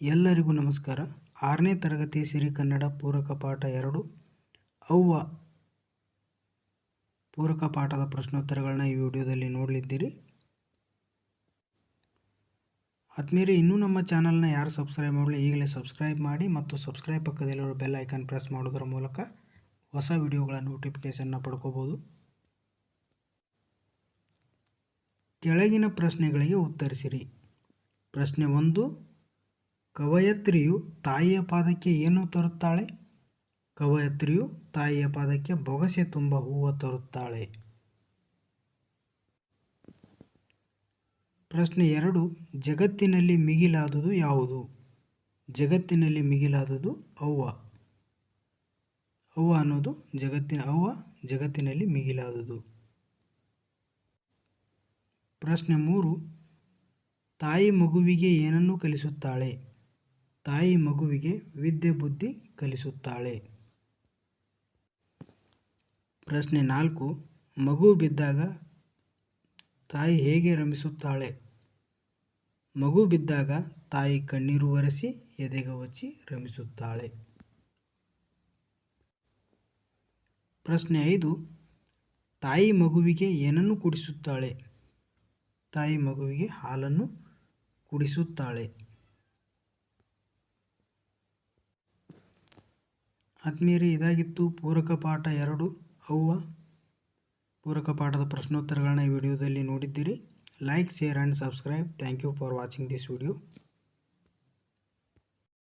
ಎಲ್ಲರಿಗೂ ನಮಸ್ಕಾರ. ಆರನೇ ತರಗತಿ ಸಿರಿ ಕನ್ನಡ ಪೂರಕ ಪಾಠ ಎರಡು. ಅವ್ವ ಪೂರಕ ಪಾಠದ ಪ್ರಶ್ನೋತ್ತರಗಳನ್ನ ಈ ವಿಡಿಯೋದಲ್ಲಿ ನೋಡಲಿದ್ದೀರಿ. ಆದ್ಮೇಲೆ ಇನ್ನೂ ನಮ್ಮ ಚಾನಲ್ನ ಯಾರು ಸಬ್ಸ್ಕ್ರೈಬ್ ಮಾಡಲಿ, ಈಗಲೇ ಸಬ್ಸ್ಕ್ರೈಬ್ ಮಾಡಿ ಮತ್ತು ಸಬ್ಸ್ಕ್ರೈಬ್ ಪಕ್ಕದಲ್ಲಿರೋ ಬೆಲ್ ಐಕಾನ್ ಪ್ರೆಸ್ ಮಾಡೋದರ ಮೂಲಕ ಹೊಸ ವಿಡಿಯೋಗಳ ನೋಟಿಫಿಕೇಷನ್ನ ಪಡ್ಕೋಬೋದು. ಕೆಳಗಿನ ಪ್ರಶ್ನೆಗಳಿಗೆ ಉತ್ತರಿಸಿರಿ. ಪ್ರಶ್ನೆ ಒಂದು ಕವಯತ್ರಿಯು ತಾಯಿಯ ಪಾದಕ್ಕೆ ಏನು ತರುತ್ತಾಳೆ? ಕವಯತ್ರಿಯು ತಾಯಿಯ ಪಾದಕ್ಕೆ ಬೊಗಸೆ ತುಂಬ ಹೂವ ತರುತ್ತಾಳೆ. ಪ್ರಶ್ನೆ ಎರಡು. ಜಗತ್ತಿನಲ್ಲಿ ಮಿಗಿಲಾದುದು ಯಾವುದು? ಜಗತ್ತಿನಲ್ಲಿ ಮಿಗಿಲಾದುದು ಅವ್ವ. ಅವ್ವ ಅನ್ನೋದು ಜಗತ್ತಿನ ಅವ್ವ, ಜಗತ್ತಿನಲ್ಲಿ ಮಿಗಿಲಾದುದು. ಪ್ರಶ್ನೆ ಮೂರು. ತಾಯಿ ಮಗುವಿಗೆ ಏನನ್ನು ಕಲಿಸುತ್ತಾಳೆ? ತಾಯಿ ಮಗುವಿಗೆ ವಿದ್ಯೆ ಬುದ್ಧಿ ಕಲಿಸುತ್ತಾಳೆ. ಪ್ರಶ್ನೆ ನಾಲ್ಕು. ಮಗು ಬಿದ್ದಾಗ ತಾಯಿ ಹೇಗೆ ರಮಿಸುತ್ತಾಳೆ ಮಗು ಬಿದ್ದಾಗ ತಾಯಿ ಕಣ್ಣೀರು ಒರೆಸಿ ಎದೆಗೆ ಹಚ್ಚಿ ರಮಿಸುತ್ತಾಳೆ ಪ್ರಶ್ನೆ ಐದು. ತಾಯಿ ಮಗುವಿಗೆ ಏನನ್ನು ಕುಡಿಸುತ್ತಾಳೆ? ತಾಯಿ ಮಗುವಿಗೆ ಹಾಲನ್ನು ಕುಡಿಸುತ್ತಾಳೆ. ಆತ್ಮೀಯರೇ, ಇದಾಗಿತ್ತು ಪೂರಕ ಪಾಠ ಎರಡು. ಅವ್ವ, ಪೂರಕ ಪಾಠದ ಪ್ರಶ್ನೋತ್ತರಗಳನ್ನ ಈ ವಿಡಿಯೋದಲ್ಲಿ ನೋಡಿದ್ದೀರಿ. Like, share and subscribe. Thank you for watching this video.